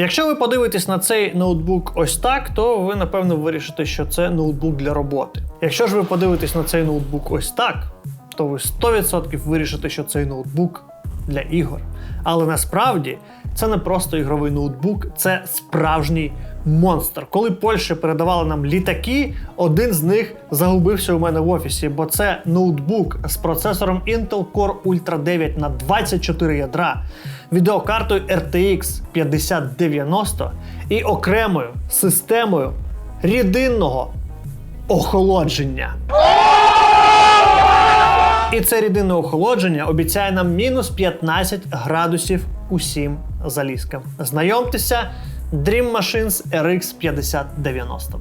Якщо ви подивитесь на цей ноутбук ось так, то ви напевно вирішите, що це ноутбук для роботи. Якщо ж ви подивитесь на цей ноутбук ось так, то ви 100% вирішите, що цей ноутбук для ігор. Але насправді це не просто ігровий ноутбук, це справжній монстр. Коли Польща передавала нам літаки, один з них загубився у мене в офісі, бо це ноутбук з процесором Intel Core Ultra 9 на 24 ядра, відеокартою RTX 5090 і окремою системою рідинного охолодження. І це рідинне охолодження обіцяє нам мінус 15 градусів усім залізкам. Знайомтеся, Dream Machines RX 5090.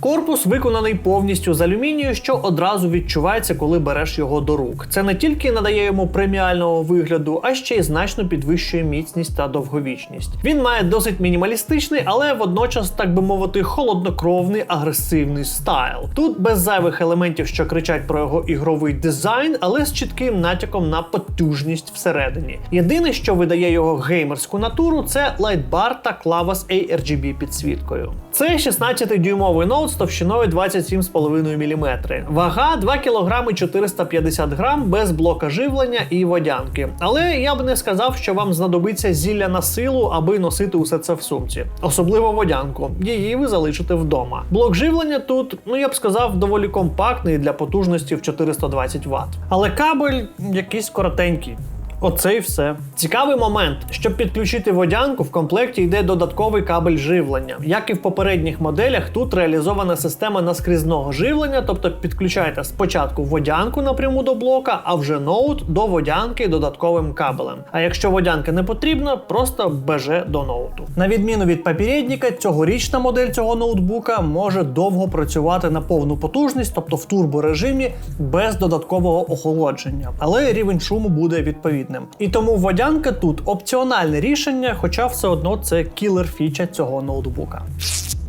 Корпус виконаний повністю з алюмінію, що одразу відчувається, коли береш його до рук. Це не тільки надає йому преміального вигляду, а ще й значно підвищує міцність та довговічність. Він має досить мінімалістичний, але водночас, так би мовити, холоднокровний агресивний стайл. Тут без зайвих елементів, що кричать про його ігровий дизайн, але з чітким натяком на потужність всередині. Єдине, що видає його геймерську натуру, це лайтбар та клава з ARGB підсвіткою. Це 16-дюймовий ноут з товщиною 27,5 мм. Вага 2 кг 450 г без блока живлення і водянки. Але я б не сказав, що вам знадобиться зілля на силу, аби носити усе це в сумці. Особливо водянку. Її ви залишите вдома. Блок живлення тут, ну я б сказав, доволі компактний для потужності в 420 Вт. Але кабель якийсь коротенький. Оце і все. Цікавий момент, щоб підключити водянку, в комплекті йде додатковий кабель живлення. Як і в попередніх моделях, тут реалізована система наскрізного живлення, тобто підключаєте спочатку водянку напряму до блока, а вже ноут до водянки додатковим кабелем. А якщо водянка не потрібна, просто беже до ноуту. На відміну від попередника, цьогорічна модель цього ноутбука може довго працювати на повну потужність, тобто в турборежимі, без додаткового охолодження. Але рівень шуму буде відповідним. І тому водянка тут опціональне рішення, хоча все одно це кілер фіча цього ноутбука.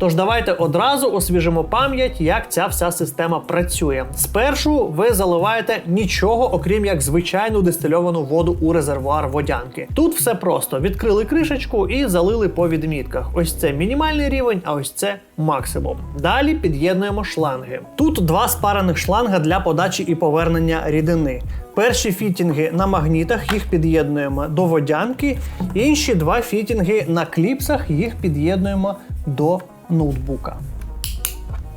Тож давайте одразу освіжимо пам'ять, як ця вся система працює. Спершу ви заливаєте нічого, окрім як звичайну дистильовану воду у резервуар водянки. Тут все просто: відкрили кришечку і залили по відмітках. Ось це мінімальний рівень, а ось це максимум. Далі під'єднуємо шланги. Тут два спарених шланга для подачі і повернення рідини. Перші фітінги на магнітах їх під'єднуємо до водянки, інші два фітінги на кліпсах їх під'єднуємо до ноутбука.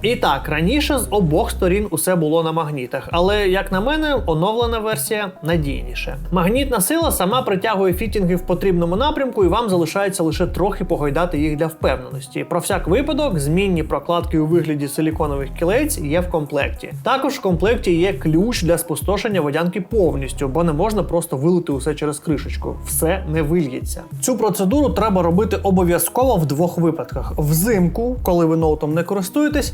І так, раніше з обох сторін усе було на магнітах, але як на мене, оновлена версія надійніше. Магнітна сила сама притягує фітінги в потрібному напрямку, і вам залишається лише трохи погойдати їх для впевненості. Про всяк випадок, змінні прокладки у вигляді силіконових кілець є в комплекті. Також в комплекті є ключ для спустошення водянки повністю, бо не можна просто вилити усе через кришечку. Все не вильється. Цю процедуру треба робити обов'язково в двох випадках: взимку, коли ви ноутом не користуєтесь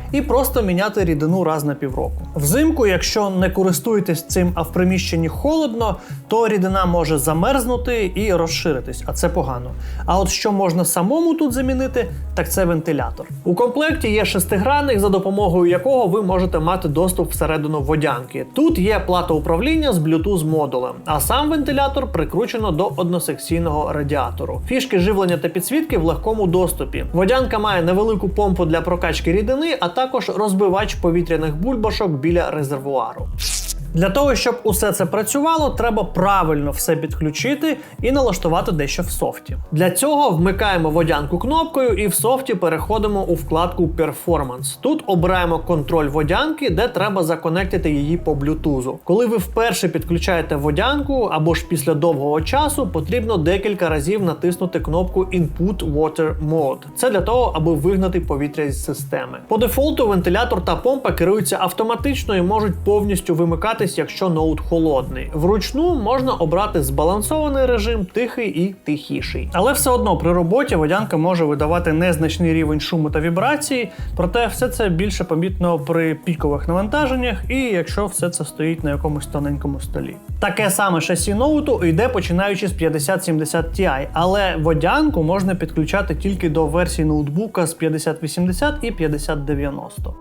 і просто міняти рідину раз на півроку. Взимку, якщо не користуєтесь цим, а в приміщенні холодно, то рідина може замерзнути і розширитись, а це погано. А от що можна самому тут замінити, так це вентилятор. У комплекті є шестигранник, за допомогою якого ви можете мати доступ всередину водянки. Тут є плата управління з Bluetooth модулем, а сам вентилятор прикручено до односекційного радіатору. Фішки живлення та підсвітки в легкому доступі. Водянка має невелику помпу для прокачки рідини, а також розбивач повітряних бульбашок біля резервуару. Для того, щоб усе це працювало, треба правильно все підключити і налаштувати дещо в софті. Для цього вмикаємо водянку кнопкою і в софті переходимо у вкладку Performance. Тут обираємо контроль водянки, де треба законектити її по блютузу. Коли ви вперше підключаєте водянку або ж після довгого часу, потрібно декілька разів натиснути кнопку Input Water Mode. Це для того, аби вигнати повітря з системи. По дефолту вентилятор та помпа керуються автоматично і можуть повністю вимикати якщо ноут холодний. Вручну можна обрати збалансований режим, тихий і тихіший. Але все одно при роботі водянка може видавати незначний рівень шуму та вібрації, проте все це більше помітно при пікових навантаженнях і якщо все це стоїть на якомусь тоненькому столі. Таке саме шасі ноуту йде починаючи з 5070 Ti, але водянку можна підключати тільки до версії ноутбука з 5080 і 5090.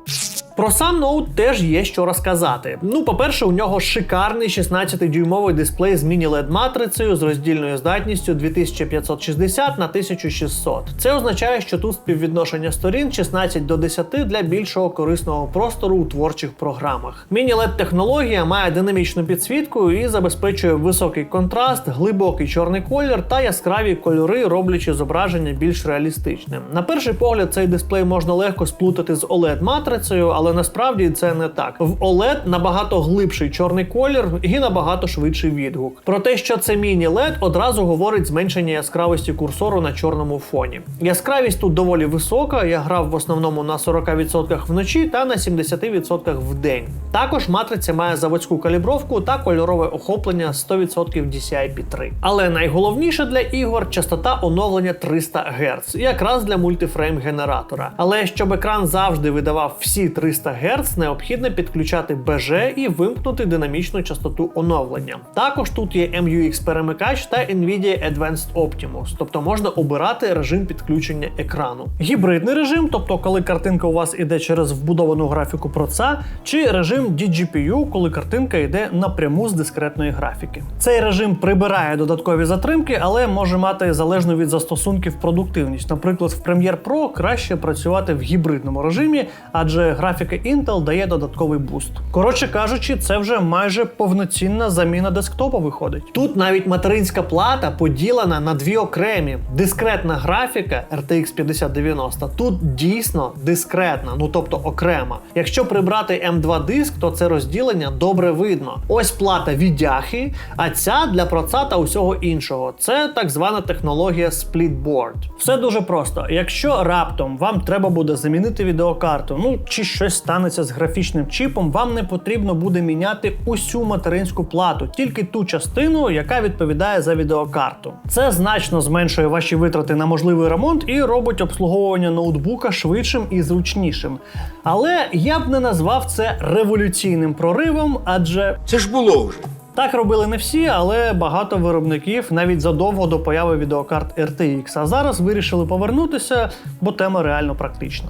Про сам ноут теж є що розказати. Ну, по-перше, у нього шикарний 16-дюймовий дисплей з міні-LED матрицею з роздільною здатністю 2560 на 1600. Це означає, що тут співвідношення сторін 16 до 10 для більшого корисного простору у творчих програмах. Міні-LED технологія має динамічну підсвітку і забезпечує високий контраст, глибокий чорний колір та яскраві кольори, роблячи зображення більш реалістичним. На перший погляд, цей дисплей можна легко сплутати з oled матрицею але насправді це не так. В OLED набагато глибший чорний колір і набагато швидший відгук. Про те, що це міні-LED, одразу говорить зменшення яскравості курсору на чорному фоні. Яскравість тут доволі висока. Я грав в основному на 40% вночі та на 70% в день. Також матриця має заводську калібровку та кольорове охоплення 100% DCI-P3. Але найголовніше для ігор частота оновлення 300 Гц, якраз для мультифрейм генератора. Але щоб екран завжди видавав всі 300 Гц, необхідно підключати БЖ і вимкнути динамічну частоту оновлення. Також тут є MUX перемикач та Nvidia Advanced Optimus, тобто можна обирати режим підключення екрану. Гібридний режим, тобто коли картинка у вас іде через вбудовану графіку проца, чи режим DGPU, коли картинка йде напряму з дискретної графіки. Цей режим прибирає додаткові затримки, але може мати залежно від застосунків продуктивність. Наприклад, в Premiere Pro краще працювати в гібридному режимі, адже графіка Intel дає додатковий буст. Коротше кажучи, це вже майже повноцінна заміна десктопа виходить. Тут навіть материнська плата поділена на дві окремі. Дискретна графіка RTX 5090 тут дійсно дискретна, ну тобто окрема. Якщо прибрати M2 диск, то це розділення добре видно. Ось плата віддяхи, а ця для проца та усього іншого. Це так звана технологія Splitboard. Все дуже просто. Якщо раптом вам треба буде замінити відеокарту, ну чи щось станеться з графічним чіпом, вам не потрібно буде міняти усю материнську плату, тільки ту частину, яка відповідає за відеокарту. Це значно зменшує ваші витрати на можливий ремонт і робить обслуговування ноутбука швидшим і зручнішим. Але я б не назвав це революційним проривом, адже Це ж було вже. так робили не всі, але багато виробників навіть задовго до появи відеокарт RTX. А зараз вирішили повернутися, бо тема реально практична.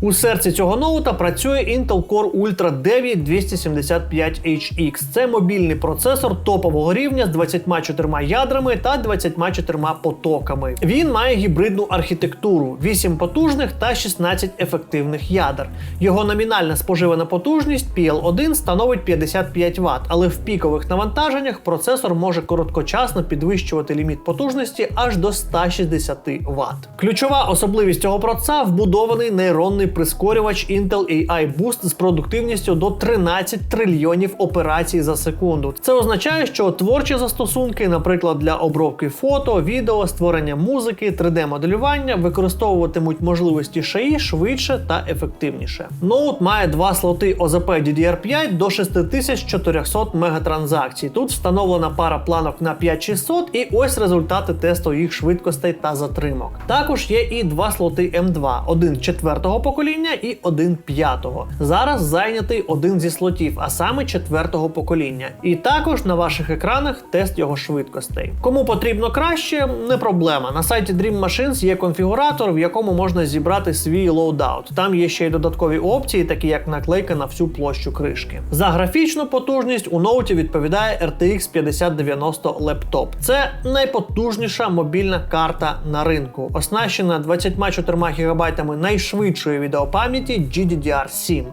У серці цього ноута працює Intel Core Ultra 9 275HX. Це мобільний процесор топового рівня з 24 ядрами та 24 потоками. Він має гібридну архітектуру: 8 потужних та 16 ефективних ядер. Його номінальна споживана потужність PL1 становить 55 Вт, але в пікових навантаженнях процесор може короткочасно підвищувати ліміт потужності аж до 160 Вт. Ключова особливість цього проца вбудований нейронний прискорювач Intel AI Boost з продуктивністю до 13 трильйонів операцій за секунду. Це означає, що творчі застосунки, наприклад, для обробки фото, відео, створення музики, 3D-моделювання, використовуватимуть можливості шаї швидше та ефективніше. Ноут має два слоти OZP DDR5 до 6400 мегатранзакцій. Тут встановлена пара планок на 5600 і ось результати тесту їх швидкостей та затримок. Також є і два слоти M2, один четвертого покоління і один п'ятого. Зараз зайнятий один зі слотів, а саме четвертого покоління. І також на ваших екранах тест його швидкостей. Кому потрібно краще, не проблема. На сайті Dream Machines є конфігуратор, в якому можна зібрати свій лоудаут. Там є ще й додаткові опції, такі як наклейка на всю площу кришки. За графічну потужність у ноуті відповідає RTX 5090 Laptop. Це найпотужніша мобільна карта на ринку, оснащена 24 ГБ найшвидшої відеопам'яті GDDR7.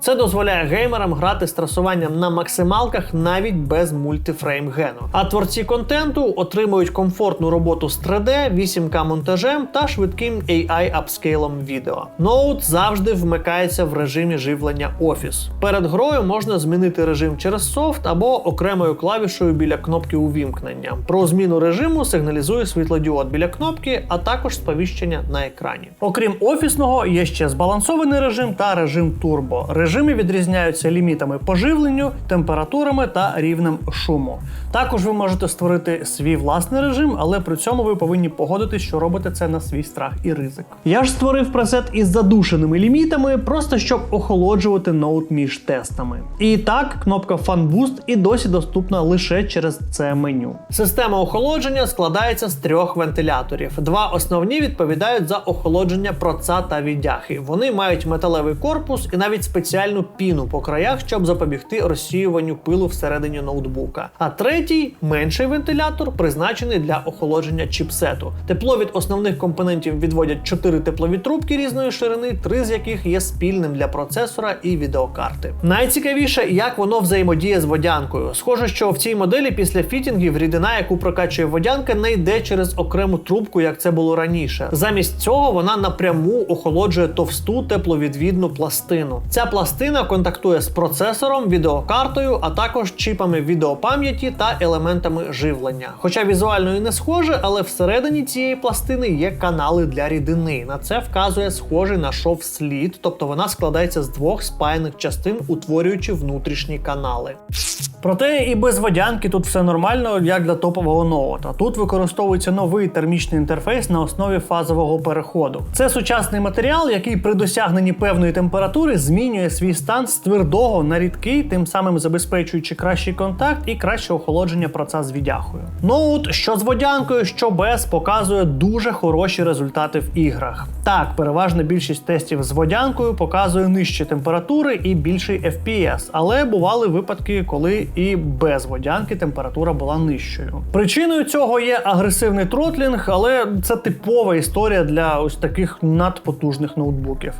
Це дозволяє геймерам грати з трасуванням на максималках навіть без мультифрейм гену. А творці контенту отримують комфортну роботу з 3D, 8К монтажем та швидким AI апскейлом відео. Ноут завжди вмикається в режимі живлення Office. Перед грою можна змінити режим через софт або окремою клавішою біля кнопки увімкнення. Про зміну режиму сигналізує світлодіод біля кнопки, а також сповіщення на екрані. Окрім офісного, є ще збалансований режим та режим турбо. Режими відрізняються лімітами по живленню, температурами та рівнем шуму. Також ви можете створити свій власний режим, але при цьому ви повинні погодитись, що робите це на свій страх і ризик. Я ж створив пресет із задушеними лімітами, просто щоб охолоджувати ноут між тестами. І так, кнопка Fan Boost і досі доступна лише через це меню. Система охолодження складається з трьох вентиляторів. Два основні відповідають за охолодження проца та віддяхи. Вони мають металевий корпус і навіть спеціальну піну по краях, щоб запобігти розсіюванню пилу всередині ноутбука. А третій менший вентилятор призначений для охолодження чіпсету. Тепло від основних компонентів відводять чотири теплові трубки різної ширини, три з яких є спільним для процесора і відеокарти. Найцікавіше, як воно взаємодіє з водянкою. Схоже, що в цій моделі після фітінгів рідина, яку прокачує водянка, не йде через окрему трубку, як це було раніше. Замість цього вона напряму охолоджує товсту тепловідвідну пластину. Ця пластина контактує з процесором, відеокартою, а також чіпами відеопам'яті та елементами живлення. Хоча візуально і не схоже, але всередині цієї пластини є канали для рідини. На це вказує схожий на шов слід, тобто вона складається з двох спаяних частин, утворюючи внутрішні канали. Проте і без водянки тут все нормально, як для топового ноута. Тут використовується новий термічний інтерфейс на основі фазового переходу. Це сучасний матеріал, який при досягненні певної температури змінює свій стан з твердого на рідкий, тим самим забезпечуючи кращий контакт і краще охолодження проца з віддяхою. Ноут, що з водянкою, що без, показує дуже хороші результати в іграх. Так, переважна більшість тестів з водянкою показує нижчі температури і більший FPS, але бували випадки, коли і без водянки температура була нижчою. Причиною цього є агресивний тротлінг, але це типова історія для ось таких надпотужних ноутбуків.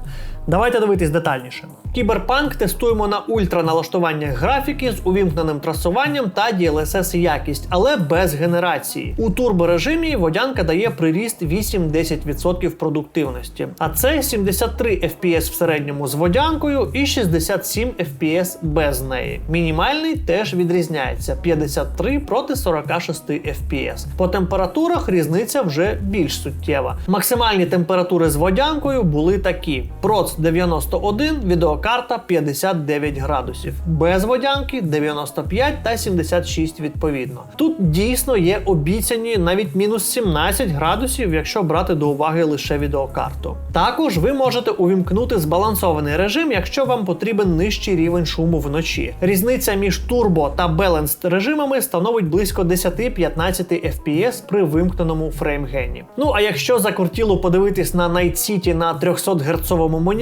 Давайте дивитись детальніше. Кіберпанк тестуємо на ультраналаштуваннях графіки з увімкненим трасуванням та DLSS якість, але без генерації. У турборежимі водянка дає приріст 8-10% продуктивності. А це 73 FPS в середньому з водянкою і 67 FPS без неї. Мінімальний теж відрізняється 53 проти 46 FPS. По температурах різниця вже більш суттєва. Максимальні температури з водянкою були такі: проц 91, відеокарта 59 градусів, без водянки 95 та 76 відповідно. Тут дійсно є обіцяні навіть мінус 17 градусів, якщо брати до уваги лише відеокарту. Також ви можете увімкнути збалансований режим, якщо вам потрібен нижчий рівень шуму вночі. Різниця між турбо та Balanced режимами становить близько 10-15 FPS при вимкненому фреймгені. Ну а якщо закортіло подивитись на Night City на 300 герцовому моніторі,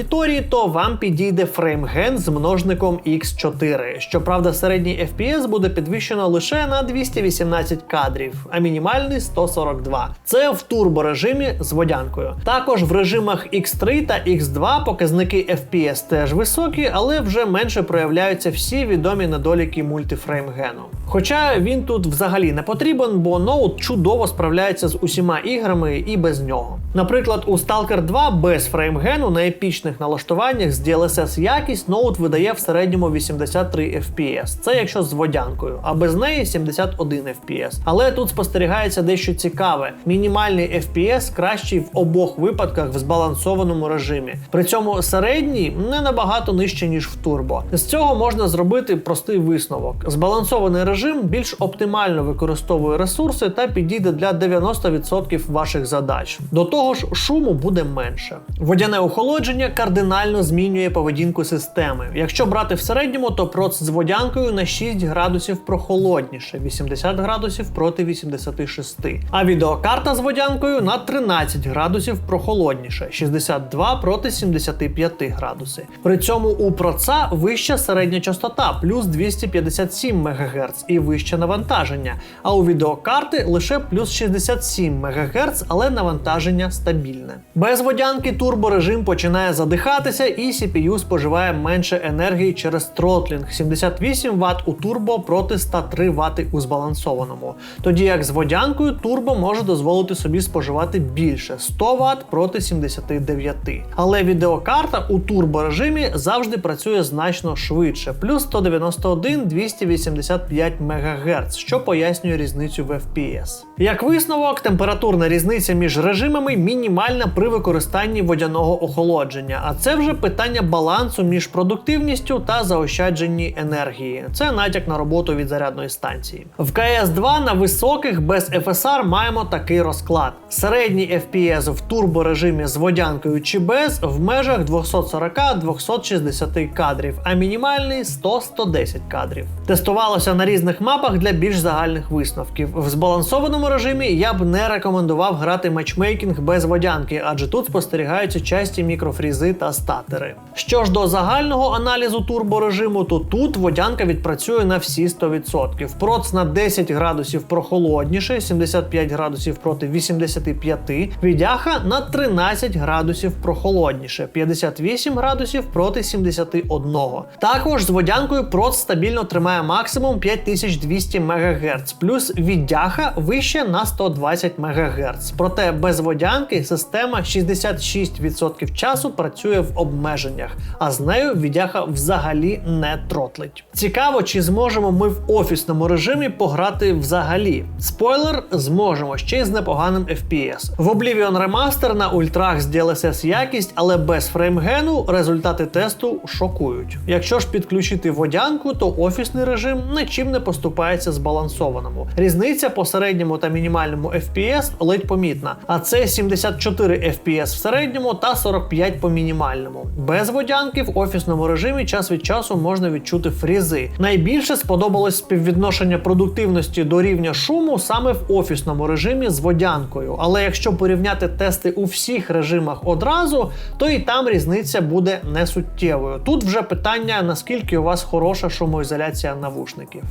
то вам підійде фреймген з множником X4. Щоправда, середній FPS буде підвищено лише на 218 кадрів, а мінімальний 142. Це в турборежимі з водянкою. Також в режимах X3 та X2 показники FPS теж високі, але вже менше проявляються всі відомі недоліки мультифреймгену. Хоча він тут взагалі не потрібен, бо ноут чудово справляється з усіма іграми і без нього. Наприклад, у Stalker 2 без фреймгену на епічних налаштуваннях з DLSS якість ноут видає в середньому 83 FPS. Це якщо з водянкою, а без неї 71 FPS. Але тут спостерігається дещо цікаве: мінімальний FPS кращий в обох випадках в збалансованому режимі. При цьому середній не набагато нижче, ніж в турбо. З цього можна зробити простий висновок. Збалансований режим більш оптимально використовує ресурси та підійде для 90% ваших задач. До того ж, шуму буде менше. Водяне охолодження кардинально змінює поведінку системи. Якщо брати в середньому, то проц з водянкою на 6 градусів прохолодніше, 80 градусів проти 86. А відеокарта з водянкою на 13 градусів прохолодніше, 62 проти 75 градуси. При цьому у проца вища середня частота плюс 257 МГц і вище навантаження. А у відеокарти лише плюс 67 МГц, але навантаження стабільне. Без водянки турборежим починає задихатися, і CPU споживає менше енергії через тротлінг 78 Вт у турбо проти 103 Вт у збалансованому. Тоді як з водянкою турбо може дозволити собі споживати більше 100 Вт проти 79. Але відеокарта у турборежимі завжди працює значно швидше, плюс 191 285 МГц, що пояснює різницю в FPS. Як висновок, температурна різниця між режимами мінімальна при використанні водяного охолодження, охолодження, а це вже питання балансу між продуктивністю та заощадженні енергії. Це натяк на роботу від зарядної станції. В КС 2 на високих без FSR маємо такий розклад: середній FPS в турборежимі з водянкою чи без в межах 240-260 кадрів, а мінімальний 100-110 кадрів. Тестувалося на різних мапах для більш загальних висновків. В збалансованому режимі я б не рекомендував грати матчмейкінг без водянки, адже тут спостерігаються часті мікрофрізи та статери. Що ж до загального аналізу турборежиму, то тут водянка відпрацює на всі 100%. Проц на 10 градусів прохолодніше, 75 градусів проти 85, відяха на 13 градусів прохолодніше, 58 градусів проти 71. Також з водянкою проц стабільно тримає максимум 5200 МГц, плюс віддяха вище на 120 МГц. Проте без водянки система 66% часу працює в обмеженнях, а з нею віддяха взагалі не тротлить. Цікаво, чи зможемо ми в офісному режимі пограти взагалі. Спойлер, зможемо ще й з непоганим FPS. В Oblivion Remaster на ультрах з DLSS якість, але без фреймгену результати тесту шокують. Якщо ж підключити водянку, то офісний режим нічим не поступається збалансованому. Різниця по середньому та мінімальному FPS ледь помітна, а це 74 FPS в середньому та 45 по мінімальному. Без водянки в офісному режимі час від часу можна відчути фрізи. Найбільше сподобалось співвідношення продуктивності до рівня шуму саме в офісному режимі з водянкою. Але якщо порівняти тести у всіх режимах одразу, то і там різниця буде несуттєвою. Тут вже питання наскільки у вас хороша шумоізоляція навушників.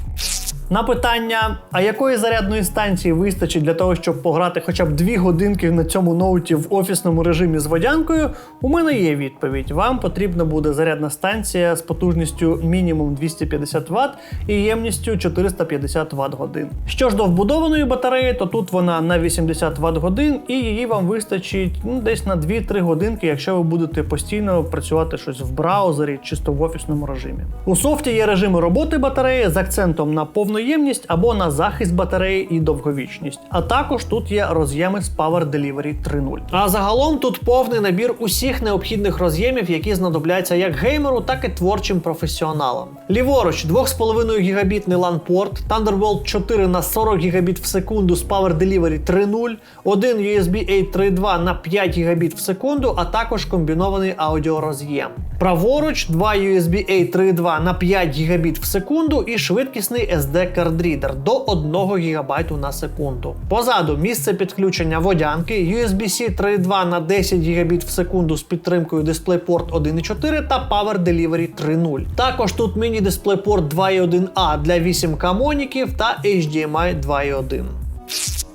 На питання, а якої зарядної станції вистачить для того, щоб пограти хоча б 2 годинки на цьому ноуті в офісному режимі з водянкою, у мене є відповідь. Вам потрібна буде зарядна станція з потужністю мінімум 250 Вт і ємністю 450 Вт годин. Що ж до вбудованої батареї, то тут вона на 80 Вт годин, і її вам вистачить ну, десь на 2-3 годинки, якщо ви будете постійно працювати щось в браузері, чисто в офісному режимі. У софті є режими роботи батареї з акцентом на повну ємність або на захист батареї і довговічність. А також тут є роз'єми з Power Delivery 3.0. А загалом тут повний набір усіх необхідних роз'ємів, які знадобляться як геймеру, так і творчим професіоналам. Ліворуч 2,5 гігабітний LAN-порт, Thunderbolt 4 на 40 гігабіт в секунду з Power Delivery 3.0, один USB A 3.2 на 5 гігабіт в секунду, а також комбінований аудіороз'єм. Праворуч 2 USB A 3.2 на 5 гігабіт в секунду і швидкісний SD кардрідер до 1 ГБ на секунду. Позаду місце підключення водянки, USB-C 3.2 на 10 ГБ в секунду з підтримкою DisplayPort 1.4 та Power Delivery 3.0. Також тут міні-DisplayPort 2.1A для 8К моніків та HDMI 2.1.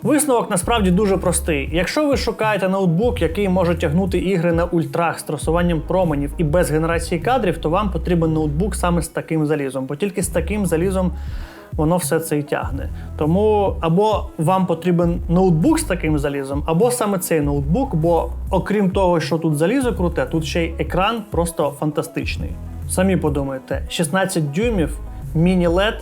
Висновок насправді дуже простий. Якщо ви шукаєте ноутбук, який може тягнути ігри на ультрах з трасуванням променів і без генерації кадрів, то вам потрібен ноутбук саме з таким залізом, бо тільки з таким залізом воно все це і тягне. Тому або вам потрібен ноутбук з таким залізом, або саме цей ноутбук, бо окрім того, що тут залізо круте, тут ще й екран просто фантастичний. Самі подумайте, 16 дюймів, міні-LED,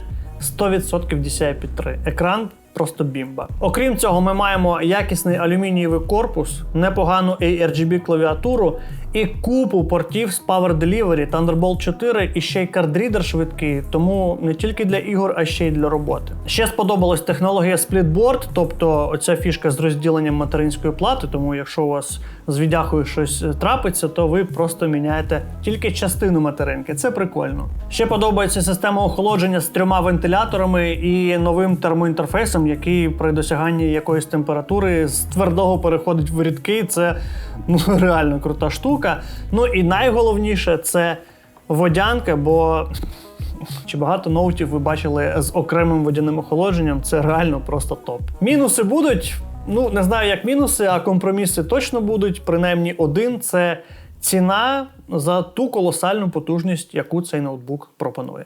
100% DCI-P3. Екран просто бімба. Окрім цього, ми маємо якісний алюмінієвий корпус, непогану ARGB клавіатуру і купу портів з Power Delivery, Thunderbolt 4 і ще й кардрідер швидкий, тому не тільки для ігор, а ще й для роботи. Ще сподобалась технологія Splitboard, тобто оця фішка з розділенням материнської плати, тому якщо у вас з віддяхою щось трапиться, то ви просто міняєте тільки частину материнки. Це прикольно. Ще подобається система охолодження з трьома вентиляторами і новим термоінтерфейсом, який при досяганні якоїсь температури з твердого переходить в рідкий. Це ну реально крута штука. Ну і найголовніше це водянка, бо. Чи багато ноутів ви бачили з окремим водяним охолодженням? Це реально просто топ. Мінуси будуть. Ну, не знаю, як мінуси, а компроміси точно будуть. Принаймні, один це ціна за ту колосальну потужність, яку цей ноутбук пропонує.